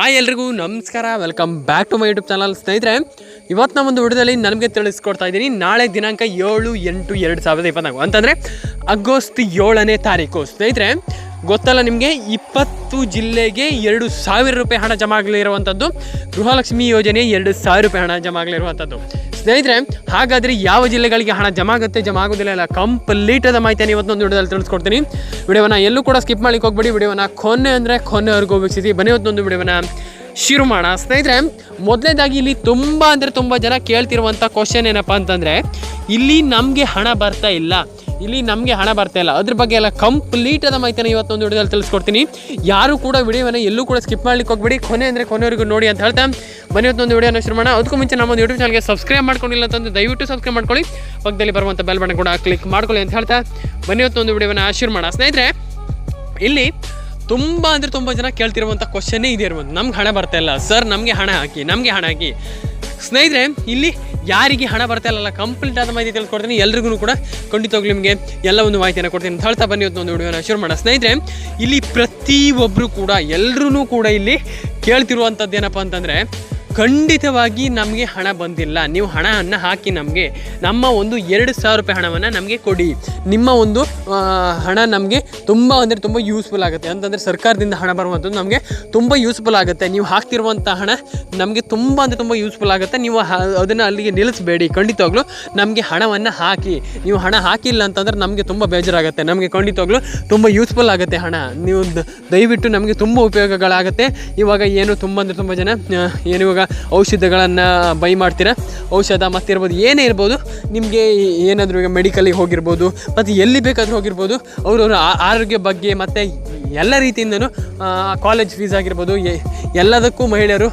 Hi ಎಲ್ರಿಗೂ ನಮಸ್ಕಾರ. Welcome back to my YouTube channel ಸ್ನೇಹಿತರೆ, ಇವತ್ತು ನಮ್ಮ ಒಂದು ವಿಡಿಯೋದಲ್ಲಿ ನನಗೆ ತಿಳಿಸ್ಕೊಡ್ತಾ ಇದ್ದೀನಿ. ನಾಳೆ ದಿನಾಂಕ ಏಳು ಎಂಟು ಎರಡು ಸಾವಿರದ ಇಪ್ಪತ್ನಾಲ್ಕು. ಅಂತಂದರೆ, ಆಗಸ್ಟ್ ಏಳನೇ ತಾರೀಕು. ಸ್ನೇಹಿತರೆ ಗೊತ್ತಲ್ಲ ನಿಮಗೆ, ಇಪ್ಪತ್ತು ಜಿಲ್ಲೆಗೆ ಎರಡು ಸಾವಿರ ರೂಪಾಯಿ ಹಣ ಜಮಾ ಆಗಲಿರುವಂಥದ್ದು ಗೃಹಲಕ್ಷ್ಮಿ ಯೋಜನೆ ಎರಡು ಸಾವಿರ ರೂಪಾಯಿ ಹಣ ಜಮಾ ಆಗಲಿರುವಂಥದ್ದು ಸ್ನೇಹಿತರೆ, ಹಾಗಾದರೆ ಯಾವ ಜಿಲ್ಲೆಗಳಿಗೆ ಹಣ ಜಮಾ ಆಗುತ್ತೆ ಜಮಾ ಆಗೋದಿಲ್ಲ ಇಲ್ಲ. ಕಂಪ್ಲೀಟ್ ಆದ ಮಾಹಿತಿಯನ್ನು ಇವತ್ತೊಂದು ವಿಡಿಯೋದಲ್ಲಿ ತಿಳಿಸ್ಕೊಡ್ತೀನಿ. ವಿಡಿಯೋನ ಎಲ್ಲೂ ಕೂಡ ಸ್ಕಿಪ್ ಮಾಡ್ಲಿಕ್ಕೆ ಹೋಗ್ಬೇಡಿ. ವಿಡಿಯೋನ ಕೊನೆ ಅಂದರೆ ಕೊನೆವರೆಗೂ ವೀಕ್ಷಿಸಿ. ಬನ್ನಿ ಇವತ್ತೊಂದು ವಿಡಿಯೋನ ಶುರು ಮಾಡೋಣ. ಸ್ನೇಹಿತರೆ, ಮೊದಲನೇದಾಗಿ ಇಲ್ಲಿ ತುಂಬ ಅಂದರೆ ತುಂಬ ಜನ ಕೇಳ್ತಿರುವಂಥ ಕ್ವಶನ್ ಏನಪ್ಪ ಅಂತಂದರೆ, ಇಲ್ಲಿ ನಮಗೆ ಹಣ ಬರ್ತಾ ಇಲ್ಲ. ಇಲ್ಲಿ ನಮಗೆ ಹಣ ಬರ್ತಾ ಇಲ್ಲ. ಅದ್ರ ಬಗ್ಗೆ ಎಲ್ಲ ಕಂಪ್ಲೀಟ್ ಆದ ಮಾಹಿತಿನ ಇವತ್ತೊಂದು ವಿಡಿಯೋದಲ್ಲಿ ತಿಳಿಸ್ಕೊಡ್ತೀನಿ. ಯಾರು ಕೂಡ ವಿಡಿಯೋನ ಎಲ್ಲೂ ಕೂಡ ಸ್ಕಿಪ್ ಮಾಡ್ಲಿಕ್ಕೆ ಹೋಗ್ಬೇಡಿ. ಕೊನೆ ಅಂದರೆ ಕೊನೆವರೆಗೂ ನೋಡಿ ಅಂತ ಹೇಳ್ತಾ. ಬನ್ನಿ ಇವತ್ತೊಂದು ವಿಡಿಯೋನ ಶುರು ಮಾಡೋಣ. ಅದಕ್ಕೂ ಮುಂಚೆ ನಮ್ಮ ಯೂಟ್ಯೂಬ್ ಚಾನಲ್ಗೆ ಸಬ್ಸ್ಕ್ರೈಬ್ ಮಾಡ್ಕೊಂಡಿಲ್ಲ ಅಂತಂದ್ರೆ ದಯವಿಟ್ಟು ಸಬ್ಸ್ಕ್ರೈಬ್ ಮಾಡ್ಕೊಳ್ಳಿ. ಪಕ್ಕದಲ್ಲಿ ಬರುವಂಥ ಬೆಲ್ ಬಟನ್ ಕೂಡ ಕ್ಲಿಕ್ ಮಾಡ್ಕೊಳ್ಳಿ ಅಂತ ಹೇಳ್ತಾ. ಬನ್ನಿ ಇವತ್ತೊಂದು ವಿಡಿಯೋನ ಶುರು ಮಾಡೋಣ. ಸ್ನೇಹಿತರೆ, ಇಲ್ಲಿ ತುಂಬ ಅಂದರೆ ತುಂಬ ಜನ ಕೇಳ್ತಿರುವಂಥ ಕ್ವಶನ್ನೇ ಇದೆ ಇರ್ಬೋದು ನಮ್ಗೆ ಹಣ ಬರ್ತಾ ಇಲ್ಲ. ಸರ್, ನಮಗೆ ಹಣ ಹಾಕಿ, ನಮಗೆ ಹಣ ಹಾಕಿ. ಸ್ನೇಹಿತರೆ, ಇಲ್ಲಿ ಯಾರಿಗೆ ಹಣ ಬರ್ತಾ ಇಲ್ಲಲ್ಲ ಕಂಪ್ಲೀಟ್ ಆದ ಮಾಹಿತಿ ತಿಳ್ಕೊಡ್ತೀನಿ. ಎಲ್ರಿಗೂ ಕೂಡ ಖಂಡಿತವಾಗ್ಲೂ ನಿಮಗೆ ಎಲ್ಲ ಒಂದು ಮಾಹಿತಿಯನ್ನು ಕೊಡ್ತೀನಿ. ಅಂತ ಹೇಳ್ತಾ ಬನ್ನಿ ಒಂದು ವಿಡಿಯೋನ ಶುರು ಮಾಡೋಣ. ಸ್ನೇಹಿತರೆ, ಇಲ್ಲಿ ಪ್ರತಿಯೊಬ್ಬರು ಕೂಡ ಎಲ್ಲರೂ ಕೂಡ ಇಲ್ಲಿ ಕೇಳ್ತಿರುವಂಥದ್ದು ಏನಪ್ಪ ಅಂತಂದರೆ ಖಂಡಿತವಾಗಿ ನಮಗೆ ಹಣ ಬಂದಿಲ್ಲ. ನೀವು ಹಣವನ್ನು ಹಾಕಿ ನಮಗೆ, ನಮ್ಮ ಒಂದು ಎರಡು ಸಾವಿರ ರೂಪಾಯಿ ಹಣವನ್ನು ನಮಗೆ ಕೊಡಿ. ನಿಮ್ಮ ಒಂದು ಹಣ ನಮಗೆ ತುಂಬ ಅಂದರೆ ತುಂಬ ಯೂಸ್ಫುಲ್ ಆಗುತ್ತೆ. ಅಂತಂದರೆ ಸರ್ಕಾರದಿಂದ ಹಣ ಬರುವಂಥದ್ದು ನಮಗೆ ತುಂಬ ಯೂಸ್ಫುಲ್ ಆಗುತ್ತೆ. ನೀವು ಹಾಕ್ತಿರುವಂಥ ಹಣ ನಮಗೆ ತುಂಬ ಅಂದರೆ ತುಂಬ ಯೂಸ್ಫುಲ್ ಆಗುತ್ತೆ. ನೀವು ಅದನ್ನು ಅಲ್ಲಿಗೆ ನಿಲ್ಲಿಸಬೇಡಿ. ಖಂಡಿತವಾಗ್ಲೂ ನಮಗೆ ಹಣವನ್ನು ಹಾಕಿ. ನೀವು ಹಣ ಹಾಕಿಲ್ಲ ಅಂತಂದ್ರೆ ನಮಗೆ ತುಂಬ ಬೇಜಾರಾಗುತ್ತೆ. ನಮಗೆ ಖಂಡಿತವಾಗ್ಲೂ ತುಂಬ ಯೂಸ್ಫುಲ್ ಆಗುತ್ತೆ ಹಣ. ನೀವು ದಯವಿಟ್ಟು ನಮಗೆ ತುಂಬ ಉಪಯೋಗಗಳಾಗುತ್ತೆ. ಇವಾಗ ಏನು ತುಂಬ ಅಂದರೆ ತುಂಬ ಜನ ಏನು ಇವಾಗ ಔಷಧಗಳನ್ನು ಬೈ ಮಾಡ್ತೀರಾ? ಔಷಧ ಮತ್ತಿರ್ಬೋದು ಏನೇ ಇರ್ಬೋದು, ನಿಮಗೆ ಏನಾದರೂ ಈಗ ಮೆಡಿಕಲಿಗೆ ಹೋಗಿರ್ಬೋದು, ಮತ್ತು ಎಲ್ಲಿ ಬೇಕಾದರೂ ಹೋಗಿರ್ಬೋದು, ಅವರವರ ಆರೋಗ್ಯ ಬಗ್ಗೆ ಮತ್ತು ಎಲ್ಲ ರೀತಿಯಿಂದನೂ ಕಾಲೇಜ್ ಫೀಸ್ ಆಗಿರ್ಬೋದು ಎಲ್ಲದಕ್ಕೂ ಮಹಿಳೆಯರು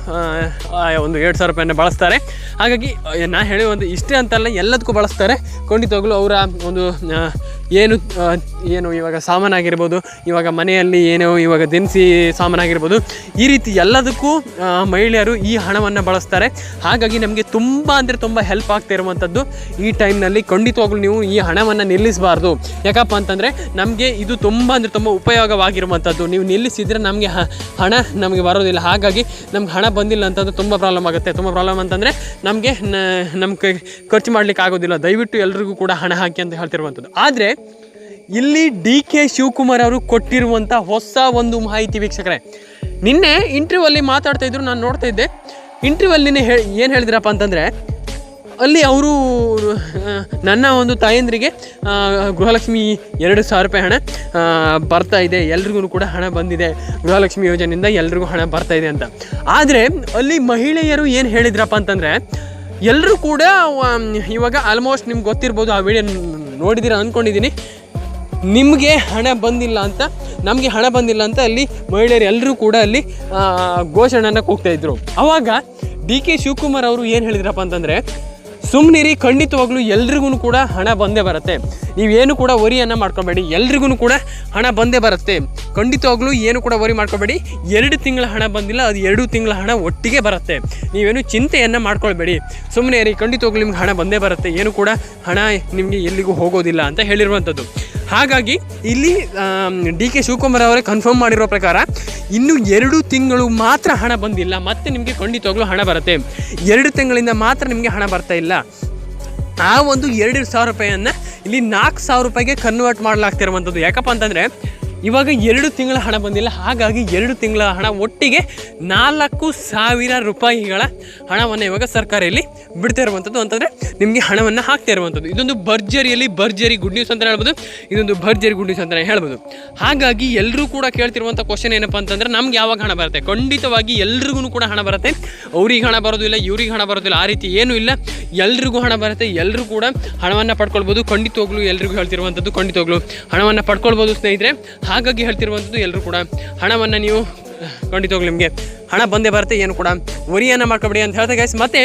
ಒಂದು ಎರಡು ಸಾವಿರ ರೂಪಾಯಿನ ಬಳಸ್ತಾರೆ. ಹಾಗಾಗಿ ನಾನು ಹೇಳಿ ಒಂದು ಇಷ್ಟೇ ಅಂತಲ್ಲ, ಎಲ್ಲದಕ್ಕೂ ಬಳಸ್ತಾರೆ. ಖಂಡಿತವಾಗ್ಲೂ ಅವರ ಒಂದು ಏನು ಏನು ಇವಾಗ ಸಾಮಾನಾಗಿರ್ಬೋದು, ಇವಾಗ ಮನೆಯಲ್ಲಿ ಏನೋ ಇವಾಗ ದಿನಸಿ ಸಾಮಾನಾಗಿರ್ಬೋದು, ಈ ರೀತಿ ಎಲ್ಲದಕ್ಕೂ ಮಹಿಳೆಯರು ಈ ಹಣವನ್ನು ಬಳಸ್ತಾರೆ. ಹಾಗಾಗಿ ನಮಗೆ ತುಂಬ ಅಂದರೆ ತುಂಬ ಹೆಲ್ಪ್ ಆಗ್ತಾ ಇರುವಂಥದ್ದು ಈ ಟೈಮ್ನಲ್ಲಿ ಖಂಡಿತವಾಗ್ಲೂ ನೀವು ಈ ಹಣವನ್ನು ನಿಲ್ಲಿಸಬಾರ್ದು. ಯಾಕಪ್ಪ ಅಂತಂದರೆ ನಮಗೆ ಇದು ತುಂಬ ಅಂದರೆ ತುಂಬ ಉಪಯೋಗವಾಗಿರುವಂಥದ್ದು ನೀವು ನಿಲ್ಲಿಸಿದರೆ ನಮಗೆ ಹಣ ನಮಗೆ ಬರೋದಿಲ್ಲ. ಹಾಗಾಗಿ ನಮ್ಗೆ ಹಣ ಬಂದಿಲ್ಲ ಅಂತಂದ್ರೆ ತುಂಬ ಪ್ರಾಬ್ಲಮ್ ಆಗುತ್ತೆ. ತುಂಬ ಪ್ರಾಬ್ಲಮ್ ಅಂತಂದರೆ ನಮಗೆ ನಮ್ಮ ಖರ್ಚು ಮಾಡಲಿಕ್ಕೆ ಆಗೋದಿಲ್ಲ ದಯವಿಟ್ಟು ಎಲ್ರಿಗೂ ಕೂಡ ಹಣ ಹಾಕಿ ಅಂತ ಹೇಳ್ತಿರುವಂಥದ್ದು ಆದರೆ ಇಲ್ಲಿ ಡಿ ಕೆ ಶಿವಕುಮಾರ್ ಅವರು ಕೊಟ್ಟಿರುವಂಥ ಹೊಸ ಒಂದು ಮಾಹಿತಿ ವೀಕ್ಷಕರೇ. ನಿನ್ನೆ ಇಂಟರ್ವ್ಯೂವಲ್ಲಿ ಮಾತಾಡ್ತಾ ಇದ್ರು, ನಾನು ನೋಡ್ತಾ ಇದ್ದೆ. ಇಂಟರ್ವ್ಯೂವಲ್ಲಿ ನಿನ್ನೆ ಹೇಳಿ ಏನು ಹೇಳಿದ್ರಪ್ಪ ಅಂತಂದರೆ, ಅಲ್ಲಿ ಅವರು ನನ್ನ ಒಂದು ತಾಯಂದ್ರಿಗೆ ಗೃಹಲಕ್ಷ್ಮಿ ಎರಡು ಸಾವಿರ ರೂಪಾಯಿ ಹಣ ಬರ್ತಾ ಇದೆ. ಎಲ್ರಿಗೂ ಕೂಡ ಹಣ ಬಂದಿದೆ. ಗೃಹಲಕ್ಷ್ಮಿ ಯೋಜನೆಯಿಂದ ಎಲ್ರಿಗೂ ಹಣ ಬರ್ತಾ ಇದೆ ಅಂತ. ಆದರೆ, ಅಲ್ಲಿ ಮಹಿಳೆಯರು ಏನು ಹೇಳಿದ್ರಪ್ಪ ಅಂತಂದರೆ ಎಲ್ಲರೂ ಕೂಡ ಇವಾಗ ಆಲ್ಮೋಸ್ಟ್ ನಿಮ್ಗೆ ಗೊತ್ತಿರ್ಬೋದು ಆ ವಿಡಿಯೋ ನೋಡಿದ್ದೀರ ಅಂದ್ಕೊಂಡಿದ್ದೀನಿ ನಿಮಗೆ ಹಣ ಬಂದಿಲ್ಲ ಅಂತ ನಮಗೆ ಹಣ ಬಂದಿಲ್ಲ ಅಂತ ಅಲ್ಲಿ ಮಹಿಳೆಯರು ಎಲ್ಲರೂ ಕೂಡ ಅಲ್ಲಿ ಆ, ಘೋಷಣೆಯನ್ನು ಕೂಗ್ತಾ ಆವಾಗ ಡಿ ಕೆ ಶಿವಕುಮಾರ್ ಅವರು ಏನು ಹೇಳಿದ್ರಪ್ಪ ಅಂತಂದರೆ ಸುಮ್ಮನಿರಿ ಖಂಡಿತವಾಗ್ಲೂ ಎಲ್ರಿಗೂ ಕೂಡ ಹಣ ಬಂದೇ ಬರುತ್ತೆ. ನೀವೇನು ಕೂಡ ವರಿಯನ್ನು ಮಾಡ್ಕೊಬೇಡಿ, ಎಲ್ರಿಗೂ ಕೂಡ ಹಣ ಬಂದೇ ಬರುತ್ತೆ. ಖಂಡಿತವಾಗ್ಲೂ ಏನು ಕೂಡ ವರಿ ಮಾಡ್ಕೊಬೇಡಿ, ಎರಡು ತಿಂಗಳ ಹಣ ಬಂದಿಲ್ಲ, ಅದು ಎರಡು ತಿಂಗಳ ಹಣ ಒಟ್ಟಿಗೆ ಬರುತ್ತೆ. ನೀವೇನು ಚಿಂತೆಯನ್ನು ಮಾಡ್ಕೊಳ್ಬೇಡಿ. ಸುಮ್ಮನೆ ರೀ ಖಂಡಿತವಾಗ್ಲೂ ನಿಮ್ಗೆ ಹಣ ಬಂದೇ ಬರುತ್ತೆ, ಏನು ಕೂಡ ಹಣ ನಿಮಗೆ ಎಲ್ಲಿಗೂ ಹೋಗೋದಿಲ್ಲ ಅಂತ ಹೇಳಿರುವಂಥದ್ದು. ಹಾಗಾಗಿ ಇಲ್ಲಿ ಡಿ ಕೆ ಶಿವಕುಮಾರ್ ಅವರೇ ಕನ್ಫರ್ಮ್ ಮಾಡಿರೋ ಪ್ರಕಾರ ಇನ್ನು ಎರಡು ತಿಂಗಳು ಮಾತ್ರ ಹಣ ಬಂದಿಲ್ಲ. ಮತ್ತೆ ನಿಮಗೆ ಖಂಡಿತವಾಗ್ಲೂ ಹಣ ಬರುತ್ತೆ. ಎರಡು ತಿಂಗಳಿಂದ ಮಾತ್ರ ನಿಮಗೆ ಹಣ ಬರ್ತಾ ಇಲ್ಲ. ಆ ಒಂದು ಎರಡು ಸಾವಿರ ರೂಪಾಯಿಯನ್ನು ಇಲ್ಲಿ ನಾಲ್ಕು ಸಾವಿರ ರೂಪಾಯಿಗೆ ಕನ್ವರ್ಟ್ ಮಾಡಲಾಗ್ತಿರುವಂಥದ್ದು. ಯಾಕಪ್ಪ ಅಂತಂದರೆ ಇವಾಗ ಎರಡು ತಿಂಗಳ ಹಣ ಬಂದಿಲ್ಲ. ಹಾಗಾಗಿ ಎರಡು ತಿಂಗಳ ಹಣ ಒಟ್ಟಿಗೆ ನಾಲ್ಕು ಸಾವಿರ ರೂಪಾಯಿಗಳ ಹಣವನ್ನು ಇವಾಗ ಸರ್ಕಾರ ಇಲ್ಲಿ ಬಿಡ್ತಾ ಇರುವಂಥದ್ದು. ಅಂತಂದರೆ ನಿಮಗೆ ಹಣವನ್ನು ಹಾಕ್ತಾ ಇರುವಂಥದ್ದು. ಇದೊಂದು ಭರ್ಜರಿಯಲ್ಲಿ ಭರ್ಜರಿ ಗುಡ್ ನ್ಯೂಸ್ ಅಂತ ಹೇಳ್ಬೋದು. ಇದೊಂದು ಭರ್ಜರಿ ಗುಡ್ ನ್ಯೂಸ್ ಅಂತಲೇ ಹೇಳ್ಬೋದು. ಹಾಗಾಗಿ ಎಲ್ಲರೂ ಕೂಡ ಕೇಳ್ತಿರುವಂಥ ಕ್ವಶನ್ ಏನಪ್ಪ ಅಂತಂದರೆ ನಮ್ಗೆ ಯಾವಾಗ ಹಣ ಬರುತ್ತೆ? ಖಂಡಿತವಾಗಿ ಎಲ್ರಿಗೂ ಕೂಡ ಹಣ ಬರುತ್ತೆ. ಅವ್ರಿಗೆ ಹಣ ಬರೋದಿಲ್ಲ ಇವ್ರಿಗೆ ಹಣ ಬರೋದಿಲ್ಲ, ಆ ರೀತಿ ಏನೂ ಇಲ್ಲ. ಎಲ್ರಿಗೂ ಹಣ ಬರುತ್ತೆ. ಎಲ್ಲರೂ ಕೂಡ ಹಣವನ್ನು ಪಡ್ಕೊಳ್ಬೋದು. ಖಂಡಿತವಾಗ್ಲೂ ಎಲ್ರಿಗೂ ಹೇಳ್ತಿರುವಂಥದ್ದು ಖಂಡಿತವಾಗ್ಲೂ. ಹಣವನ್ನು ಪಡ್ಕೊಳ್ಬೋದು ಸ್ನೇಹಿತರೆ. ಹಾಗಾಗಿ ಹೇಳ್ತಿರುವಂಥದ್ದು ಎಲ್ಲರೂ ಕೂಡ ಹಣವನ್ನು ನೀವು ಖಂಡಿತವಾಗ್ಲೂ ನಿಮಗೆ. ಹಣ ಬಂದೇ ಬರುತ್ತೆ, ಏನು ಕೂಡ. ವರಿಯನ್ನು ಮಾಡ್ಕೊಬೇಡಿ ಅಂತ ಹೇಳ್ತಾ ಗೈಸ್ ಮತ್ತೆ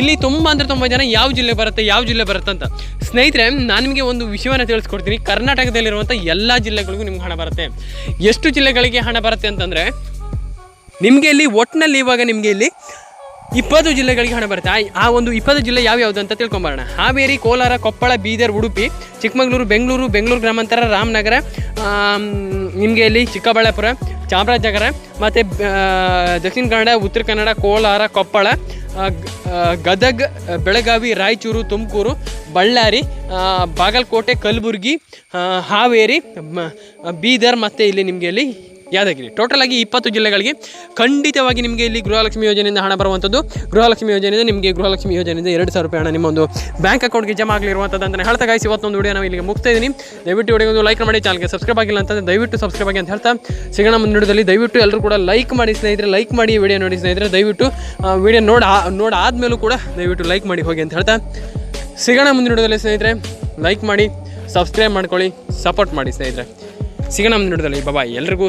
ಇಲ್ಲಿ ತುಂಬ ಅಂದರೆ ತುಂಬ ಜನ ಯಾವ ಜಿಲ್ಲೆ ಬರುತ್ತೆ, ಯಾವ ಜಿಲ್ಲೆ ಬರುತ್ತೆ ಅಂತ. ಸ್ನೇಹಿತರೆ, ನಾನು ನಿಮಗೆ ಒಂದು ವಿಷಯವನ್ನು ತಿಳಿಸ್ಕೊಡ್ತೀನಿ. ಕರ್ನಾಟಕದಲ್ಲಿರುವಂಥ ಎಲ್ಲ ಜಿಲ್ಲೆಗಳಿಗೂ ನಿಮ್ಗೆ ಹಣ ಬರುತ್ತೆ. ಎಷ್ಟು ಜಿಲ್ಲೆಗಳಿಗೆ ಹಣ ಬರುತ್ತೆ ಅಂತಂದರೆ, ನಿಮಗೆ ಇಲ್ಲಿ ಒಟ್ಟಿನಲ್ಲಿ ಇವಾಗ ನಿಮಗೆ ಇಲ್ಲಿ ಇಪ್ಪತ್ತು ಜಿಲ್ಲೆಗಳಿಗೆ ಹಣ ಬರುತ್ತೆ. ಆ- ಒಂದು ಇಪ್ಪತ್ತು ಜಿಲ್ಲೆ ಯಾವ್ಯಾವುದು ಅಂತ ತಿಳ್ಕೊಂಬರೋಣ. ಹಾವೇರಿ, ಕೋಲಾರ, ಕೊಪ್ಪಳ, ಬೀದರ್, ಉಡುಪಿ, ಚಿಕ್ಕಮಗಳೂರು, ಬೆಂಗಳೂರು ಬೆಂಗಳೂರು ಗ್ರಾಮಾಂತರ, ರಾಮನಗರ ನಿಮಗೆ ಇಲ್ಲಿ ಚಿಕ್ಕಬಳ್ಳಾಪುರ, ಚಾಮರಾಜನಗರ ಮತ್ತು ದಕ್ಷಿಣ ಕನ್ನಡ, ಉತ್ತರ ಕನ್ನಡ, ಕೋಲಾರ, ಕೊಪ್ಪಳ ಗದಗ್, ಬೆಳಗಾವಿ, ರಾಯಚೂರು, ತುಮಕೂರು, ಬಳ್ಳಾರಿ ಬಾಗಲಕೋಟೆ, ಕಲಬುರಗಿ ಹಾವೇರಿ ಬೀದರ್ ಮತ್ತು ಇಲ್ಲಿ ನಿಮಗೆ ಇಲ್ಲಿ ಯಾದಗಿರಿ. ಟೋಟಲ್ ಆಗಿ ಇಪ್ಪತ್ತು ಜಿಲ್ಲೆಗಳಿಗೆ ಖಂಡಿತವಾಗಿ ನಿಮಗೆ ಇಲ್ಲಿ ಗೃಹಲಕ್ಷ್ಮಿ ಯೋಜನೆಯಿಂದ ಹಣ ಬರುವಂಥದ್ದು. ಗೃಹಲಕ್ಷ್ಮಿ ಯೋಜನೆಯಿಂದ ನಿಮಗೆ ಗೃಹಲಕ್ಷ್ಮಿ ಯೋಜನೆಯಿಂದ ಎರಡು ಸಾವಿರ ರೂಪಾಯಿ ಹಣ ನಿಮ್ಮ ಒಂದು ಬ್ಯಾಂಕ್ ಅಕೌಂಟ್ಗೆ ಜಮಾ ಆಗಲಿರುವಂಥದ್ದು ಅಂತಲೇ ಹೇಳ್ತಾ ಗಾಯಿಸಿ ಇವತ್ತೊಂದು ವಿಡಿಯೋ ನಾವು ಇಲ್ಲಿಗೆ ಮುಗ್ತಾ ಇದ್ದೀನಿ ದಯವಿಟ್ಟು ವಿಡಿಯೋ ಒಂದು ಲೈಕ್ ಮಾಡಿ ಚಾನಲ್ಗೆ ಸಬ್ಸ್ಕ್ರೈಬ್ ಆಗಿಲ್ಲ ಅಂತಂದರೆ ದಯವಿಟ್ಟು ಸಬ್ಸ್ಕ್ರೈಬ್ ಆಗಿ ಅಂತ ಹೇಳ್ತಾ ಸಿಗೋಣ ಮುಂದಿನದಲ್ಲಿ ದಯವಿಟ್ಟು ಎಲ್ಲರೂ ಕೂಡ ಲೈಕ್ ಮಾಡಿ ಸ್ನೇಹಿತರೆ ಲೈಕ್ ಮಾಡಿ ವಿಡಿಯೋ ನೋಡಿ ಸ್ನೇಹಿತರೆ. ದಯವಿಟ್ಟು ವಿಡಿಯೋ ನೋಡ ಆದಮೇಲೂ ಕೂಡ ದಯವಿಟ್ಟು ಲೈಕ್ ಮಾಡಿ ಹೋಗಿ ಅಂತ ಹೇಳ್ತಾ ಸಿಗೋಣ ಮುಂದಿನ ವಿಡಿಯೋದಲ್ಲಿ ಸ್ನೇಹಿತರೆ. ಲೈಕ್ ಮಾಡಿ ಸಬ್ಸ್ಕ್ರೈಬ್ ಮಾಡ್ಕೊಳ್ಳಿ ಸಪೋರ್ಟ್ ಮಾಡಿ ಸ್ನೇಹಿತರೆ. ಸಿಗೋಣ ಮುಂದಿನ ವಿಡಿಯೋದಲ್ಲಿ ಬಾಯ್ ಎಲ್ರಿಗೂ